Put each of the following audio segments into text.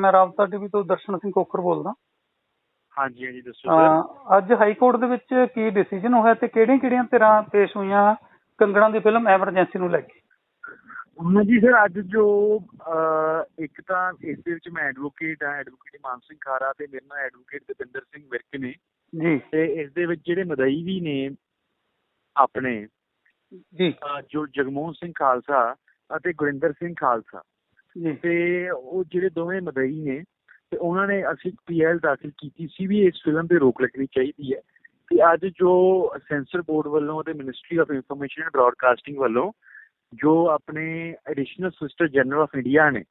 ਮੈਂ ਰਾਬਤਾ ਟੀਵੀ ਤੋਂ ਦਰਸ਼ਨ ਸਿੰਘ ਕੋਕਰ ਬੋਲਦਾ। ਹਾਂਜੀ ਹਾਂਜੀ ਦੱਸੋ ਸਰ। ਅਹ ਅੱਜ ਹਾਈ ਕੋਰਟ ਦੇ ਵਿੱਚ ਕੀ ਡਿਸੀਜਨ ਹੋਇਆ ਤੇ ਕਿਹੜੀਆਂ ਕਿਹੜੀਆਂ ਧਿਰਾਂ ਪੇਸ਼ ਹੋਈਆਂ ਕੰਗਣਾ ਦੀ ਫਿਲਮ ਐਮਰਜੈਂਸੀ ਨੂੰ ਲੈ ਕੇ? ਉਹਨਾਂ ਜੀ ਸਰ ਅੱਜ ਜੋ ਅਹ, ਇੱਕ ਤਾਂ ਇਸ ਦੇ ਵਿੱਚ ਮੈਂ ਐਡਵੋਕੇਟ ਹਾਂ ਐਡਵੋਕੇਟ ਮਾਨ ਸਿੰਘ ਖਾਰਾ ਤੇ ਮੇਰੇ ਨਾਲ ਐਡਵੋਕੇਟ ਦਵਿੰਦਰ ਸਿੰਘ ਵਿਰਕ ਨੇ। ਜੀ। ਤੇ ਇਸ ਦੇ ਵਿੱਚ ਜਿਹੜੇ ਮਦਈ ਵੀ ਨੇ ਆਪਣੇ ਜੀ। ਅਹ, ਜੋ ਜਗਮੋਹਨ ਸਿੰਘ ਖਾਲਸਾ ਅਤੇ ਗੁਰਿੰਦਰ ਸਿੰਘ ਖਾਲਸਾ। ਤੇ ਉਹ ਜਿਹੜੇ ਦੋਵੇਂ ਮਦਈ ਨੇ ਤੇ ਉਹਨਾਂ ਨੇ ਅਸੀਂ ਪੀਐਲ ਦਾਖਲ ਕੀਤੀ ਸੀ ਵੀ ਇਸ ਫਿਲਮ ਤੇ ਰੋਕ ਲੱਗਣੀ ਚਾਹੀਦੀ ਹੈ ਕਿ ਅੱਜ ਜੋ ਸੈਂਸਰ ਬੋਰਡ ਵੱਲੋਂ ਤੇ Ministry of Information and Broadcasting ਵੱਲੋਂ ਜੋ ਆਪਣੇ Additional Solicitor General of India ਨੇ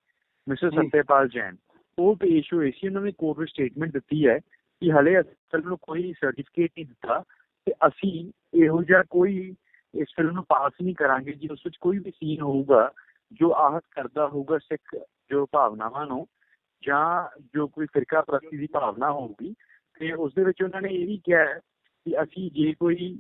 ਮਿਸਟਰ। ਸਤਿਆਪਾਲ ਜੈਨ ਉਹ ਪੇਸ਼ ਹੋਏ ਸੀ ਉਹਨਾਂ ਨੇ ਕੋਰਟ ਵਿੱਚ ਸਟੇਟਮੈਂਟ ਦਿੱਤੀ ਹੈ ਕਿ ਹਲੇ ਅਸਲ ਨੂੰ ਕੋਈ ਸਰਟੀਫਿਕੇਟ ਨਹੀਂ ਦਿੱਤਾ ਤੇ ਅਸੀਂ ਇਹੋ ਜਿਹਾ ਕੋਈ ਇਸ ਫਿਲਮ ਨੂੰ ਪਾਸ ਨਹੀਂ ਕਰਾਂਗੇ ਜੀ ਉਸ ਵਿੱਚ ਕੋਈ ਵੀ ਸੀਨ ਹੋਊਗਾ ਜੋ ਆਹਤ ਕਰਦਾ ਹੋਊਗਾ ਸਿੱਖ ਜੋ ਭਾਵਨਾਵਾਂ ਨੂੰ ਜਾਂ ਜੋ ਕੋਈ ਫਿਰਕਾ ਪ੍ਰਸਤੀ ਦੀ ਭਾਵਨਾ ਹੋਊਗੀ ਤੇ ਉਸ ਦੇ ਵਿੱਚ ਉਹਨਾਂ ਨੇ ਇਹ ਵੀ ਕਿਹਾ ਕਿ ਅਸੀਂ ਜੇ ਕੋਈ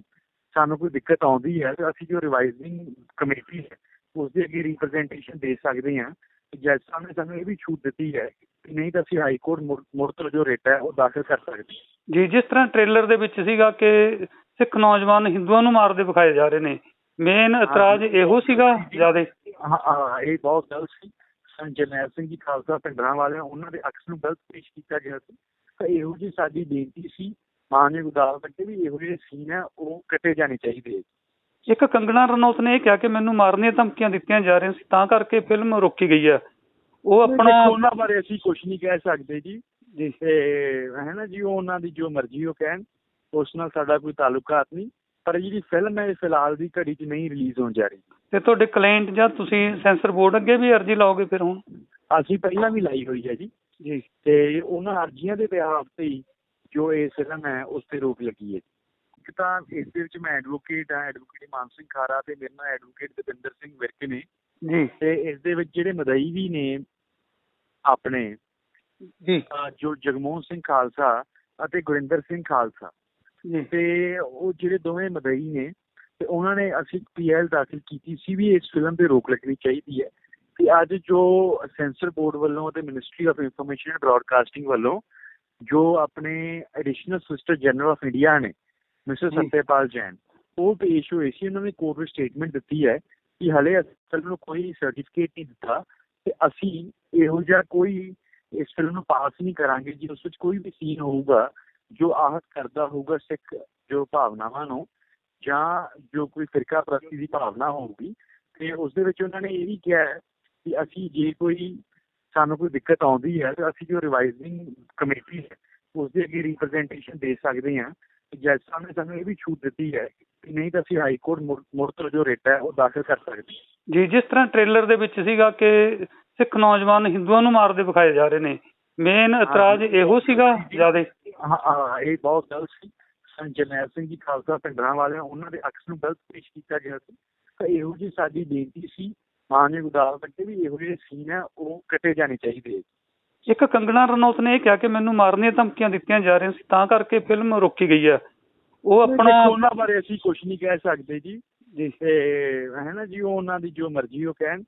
ਸਾਨੂੰ ਕੋਈ ਦਿੱਕਤ ਆਉਂਦੀ ਹੈ ਤਾਂ ਅਸੀਂ ਜੋ ਰਿਵਾਈਜ਼ਿੰਗ ਕਮੇਟੀ ਹੈ ਉਸ ਦੇ ਅੱਗੇ ਰਿਪਰੈਜ਼ੈਂਟੇਸ਼ਨ ਦੇ ਸਕਦੇ ਹਾਂ ਜੱਜ ਸਾਹਿਬ ਨੇ ਸਾਨੂੰ ਇਹ ਵੀ ਛੂਟ ਦਿੱਤੀ ਹੈ ਕਿ ਨਹੀਂ ਤਾਂ ਅਸੀਂ ਹਾਈ ਕੋਰਟ ਤੋਂ ਜੋ ਰਿਟ ਹੈ ਉਹ ਦਾਖਲ ਕਰ ਸਕਦੇ ਹਾਂ। ਜੀ ਜਿਸ ਤਰ੍ਹਾਂ ਟ੍ਰੇਲਰ ਦੇ ਵਿੱਚ ਸੀਗਾ ਕਿ ਸਿੱਖ ਨੌਜਵਾਨ ਹਿੰਦੂਆਂ ਨੂੰ ਮਾਰਦੇ ਵਿਖਾਏ ਜਾ ਰਹੇ ਨੇ ਮੇਨ ਇਤਰਾਜ਼ ਇਹੋ ਸੀਗਾ ਜਿਆਦੇ ਹਾਂ ਇਹ ਬਹੁਤ ਗਲਤ ਸੀ। ਜਰਨੈਲ ਸਿੰਘ ਜੀ ਖਾਲਸਾ ਪਿੰਡਰਾਂ ਵਾਲਿਆਂ ਉਹਨਾਂ ਦੇ ਅਕਸ ਨੂੰ ਗਲਤ ਪੇਸ਼ ਕੀਤਾ ਗਿਆ ਸੀ। ਤਾਂ ਇਹੋ ਜੀ ਸਾਡੀ ਬੇਨਤੀ ਸੀ ਮਾਨਯੋਗ ਅਦਾਲਤ ਅੱਗੇ ਵੀ ਇਹੋ ਜਿਹੇ ਸੀਨ ਹੈ ਉਹ ਕੱਟੇ ਜਾਣੇ ਚਾਹੀਦੇ ਇੱਕ ਕੰਗਣਾ ਰਣੌਤ ਨੇ ਇਹ ਕਿਹਾ ਕਿ ਮੈਨੂੰ ਮਾਰਨ ਦੀਆਂ ਧਮਕੀਆਂ ਦਿੱਤੀਆਂ ਜਾ ਰਹੀਆਂ ਸੀ ਤਾਂ ਕਰਕੇ ਫਿਲਮ ਰੋਕੀ ਗਈ ਹੈ ਉਹ ਆਪਣਾ ਉਹਨਾਂ ਬਾਰੇ ਅਸੀਂ ਕੁਝ ਨਹੀਂ ਕਹਿ ਸਕਦੇ ਜੀ। ਜੀ। ਹੈ ਨਾ ਜੀ ਉਹ ਉਹਨਾਂ ਦੀ ਜੋ ਮਰਜ਼ੀ ਉਹ ਕਹਿਣ। ਉਸ ਨਾਲ ਸਾਡਾ ਕੋਈ ਤਾਲੁਕਾਤ ਨਹੀਂ। ਪਰ ਜਿਹੜੀ ਫਿਲਮ ਹੈ ਇਹ ਫਿਲਹਾਲ ਦੀ ਘੜੀ 'ਚ ਨਹੀਂ ਰਿਲੀਜ਼ ਹੋਣ ਜਾ ਰਹੀ। ਤੇ ਤੁਹਾਡੇ ਕਲਾਇੰਟ ਜਾਂ ਤੁਸੀਂ ਸੈਂਸਰ ਬੋਰਡ ਅੱਗੇ ਵੀ ਅਰਜ਼ੀ ਲਾਓਗੇ ਫਿਰ ਹੁਣ? ਅਸੀਂ ਪਹਿਲਾਂ ਵੀ ਲਾਈ ਹੋਈ ਹੈ ਜੀ। ਜੀ। ਤੇ ਉਹਨਾਂ ਅਰਜ਼ੀਆਂ ਦੇ ਬਿਹਾਫ ਤੇ ਹੀ ਜੋ ਇਹ ਫਿਲਮ ਹੈ ਉਸ ਤੇ ਰੋਕ ਲੱਗੀ ਹੈ ਇੱਕ ਤਾਂ ਇਸ ਦੇ ਵਿੱਚ ਮੈਂ ਐਡਵੋਕੇਟ ਹਾਂ ਐਡਵੋਕੇਟ ਮਾਨ ਸਿੰਘ ਖਾਰਾ ਤੇ ਮੇਰੇ ਨਾਲ ਐਡਵੋਕੇਟ ਦਵਿੰਦਰ ਸਿੰਘ ਵਿਰਕ ਨੇ। ਜੀ। ਤੇ ਇਸ ਦੇ ਵਿੱਚ ਜਿਹੜੇ ਮਦਈ ਵੀ ਨੇ ਆਪਣੇ ਜੀ। ਜੋ ਜਗਮੋਹਨ ਸਿੰਘ ਖਾਲਸਾ ਅਤੇ ਗੁਰਿੰਦਰ ਸਿੰਘ ਖਾਲਸਾ। ਤੇ ਉਹ ਜਿਹੜੇ ਦੋਵੇਂ ਮਦਈ ਨੇ ਤੇ ਉਹਨਾਂ ਨੇ ਅਸੀਂ ਪੀਐਲ ਦਾਖਲ ਕੀਤੀ ਸੀ ਵੀ ਇਸ ਫਿਲਮ ਤੇ ਰੋਕ ਲੱਗਣੀ ਚਾਹੀਦੀ ਹੈ ਕਿ ਅੱਜ ਜੋ ਸੈਂਸਰ ਬੋਰਡ ਵੱਲੋਂ ਤੇ Ministry of Information and Broadcasting ਵੱਲੋਂ ਜੋ ਆਪਣੇ Additional Solicitor General of India ਨੇ ਮਿਸਟਰ। ਸਤਿਆਪਾਲ ਜੈਨ ਉਹ ਪੇਸ਼ ਹੋਏ ਸੀ ਉਹਨਾਂ ਨੇ ਕੋਰਟ ਵਿੱਚ ਸਟੇਟਮੈਂਟ ਦਿੱਤੀ ਹੈ ਕਿ ਹਲੇ ਅਸਲ ਨੂੰ ਕੋਈ ਸਰਟੀਫਿਕੇਟ ਨਹੀਂ ਦਿੱਤਾ ਤੇ ਅਸੀਂ ਇਹੋ ਜਿਹਾ ਕੋਈ ਇਸ ਫਿਲਮ ਨੂੰ ਪਾਸ ਨਹੀਂ ਕਰਾਂਗੇ ਜੀ ਉਸ ਵਿੱਚ ਕੋਈ ਵੀ ਸੀਨ ਹੋਊਗਾ ਜੋ ਆਹਤ ਕਰਦਾ ਹੋਊਗਾ ਸਿੱਖ ਜੋ ਭਾਵਨਾਵਾਂ ਨੂੰ ਜਾਂ ਜੋ ਕੋਈ ਫਿਰਕਾ ਪ੍ਰਸਤੀ ਦੀ ਭਾਵਨਾ ਹੋਊਗੀ ਤੇ ਉਸ ਦੇ ਵਿੱਚ ਉਹਨਾਂ ਨੇ ਇਹ ਵੀ ਕਿਹਾ ਕਿ ਅਸੀਂ ਜੇ ਕੋਈ ਸਾਨੂੰ ਕੋਈ ਦਿੱਕਤ ਆਉਂਦੀ ਹੈ ਤਾਂ ਅਸੀਂ ਜੋ ਰਿਵਾਈਜ਼ਿੰਗ ਕਮੇਟੀ ਹੈ ਉਸ ਦੇ ਅੱਗੇ ਰਿਪਰੈਜ਼ੈਂਟੇਸ਼ਨ ਦੇ ਸਕਦੇ ਹਾਂ। ਜੱਜ ਸਾਹਿਬ ਨੇ ਸਾਨੂੰ ਇਹ ਵੀ ਛੂਟ ਦਿੱਤੀ ਹੈ ਕਿ ਨਹੀਂ ਤਾਂ ਅਸੀਂ ਹਾਈ ਕੋਰਟ ਮੁੜ ਤੋਂ ਜੋ ਰਿਟ ਹੈ ਉਹ ਦਾਖਲ ਕਰ ਸਕਦੇ ਹਾਂ। ਜੀ ਜਿਸ ਤਰ੍ਹਾਂ ਟ੍ਰੇਲਰ ਦੇ ਵਿੱਚ ਸੀਗਾ ਕਿ ਸਿੱਖ ਨੌਜਵਾਨ ਹਿੰਦੂਆਂ ਨੂੰ ਮਾਰਦੇ ਵਿਖਾਏ ਜਾ ਰਹੇ ਨੇ ਮੇਨ ਇਤਰਾਜ਼ ਇਹੋ ਸੀਗਾ ਜਿਆਦੇ ਹਾਂ ਇਹ ਬਹੁਤ ਗਲਤ ਸੀ। ਜਰਨੈਲ ਸਿੰਘ ਜੀ ਖਾਲਸਾ ਪਿੰਡਰਾਂ ਵਾਲਿਆਂ ਉਹਨਾਂ ਦੇ ਅਕਸ ਨੂੰ ਗਲਤ ਪੇਸ਼ ਕੀਤਾ ਗਿਆ ਸੀ। ਤਾਂ ਇਹੋ ਜੀ ਸਾਡੀ ਬੇਨਤੀ ਸੀ ਮਾਨਯੋਗ ਅਦਾਲਤ ਅੱਗੇ ਵੀ ਇਹੋ ਜਿਹੇ ਸੀਨ ਹੈ ਉਹ ਕੱਟੇ ਜਾਣੇ ਚਾਹੀਦੇ ਇੱਕ ਕੰਗਣਾ ਰਣੌਤ ਨੇ ਇਹ ਕਿਹਾ ਕਿ ਮੈਨੂੰ ਮਾਰਨ ਦੀਆਂ ਧਮਕੀਆਂ ਦਿੱਤੀਆਂ ਜਾ ਰਹੀਆਂ ਸੀ ਤਾਂ ਕਰਕੇ ਫਿਲਮ ਰੋਕੀ ਗਈ ਹੈ ਉਹ ਆਪਣਾ ਉਹਨਾਂ ਬਾਰੇ ਅਸੀਂ ਕੁਝ ਨਹੀਂ ਕਹਿ ਸਕਦੇ ਜੀ। ਜੀ। ਹੈ ਨਾ ਜੀ ਉਹ ਉਹਨਾਂ ਦੀ ਜੋ ਮਰਜ਼ੀ ਉਹ ਕਹਿਣ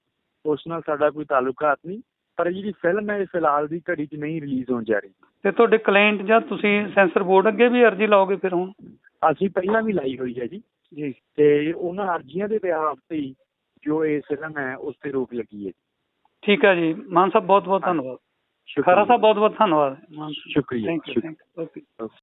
ਉਸ ਨਾਲ ਸਾਡਾ ਕੋਈ ਤਾਲੁਕਾਤ ਨਹੀਂ। ਪਰ ਜਿਹੜੀ ਫਿਲਮ ਹੈ ਫਿਲਹਾਲ ਦੀ ਘੜੀ 'ਚ ਨਹੀਂ ਰਿਲੀਜ਼ ਹੋਣ ਜਾ ਰਹੀ। ਤੇ ਤੁਹਾਡੇ ਕਲਾਇੰਟ ਜਾਂ ਤੁਸੀਂ ਸੈਂਸਰ ਬੋਰਡ ਅੱਗੇ ਵੀ ਅਰਜ਼ੀ ਲਾਓਗੇ ਫਿਰ ਹੁਣ? ਅਸੀਂ ਪਹਿਲਾਂ ਵੀ ਲਾਈ ਹੋਈ ਹੈ ਜੀ। ਜੀ। ਤੇ ਉਹਨਾਂ ਅਰਜ਼ੀਆਂ ਦੇ ਬਿਹਾਫ ਤੇ ਜੋ ਇਹ ਫਿਲਮ ਹੈ ਉਸ ਤੇ ਰੋਕ ਲੱਗੀ ਹੈ ਠੀਕ ਹੈ ਜੀ। ਮਾਨ ਸਾਹਿਬ ਬਹੁਤ ਬਹੁਤ ਧੰਨਵਾਦ। ਸ਼ੁਕਰੀਆ। ਸਾਹਿਬ ਬਹੁਤ ਬਹੁਤ ਧੰਨਵਾਦ ਸ਼ੁਕਰੀਆ। ਓਕੇ.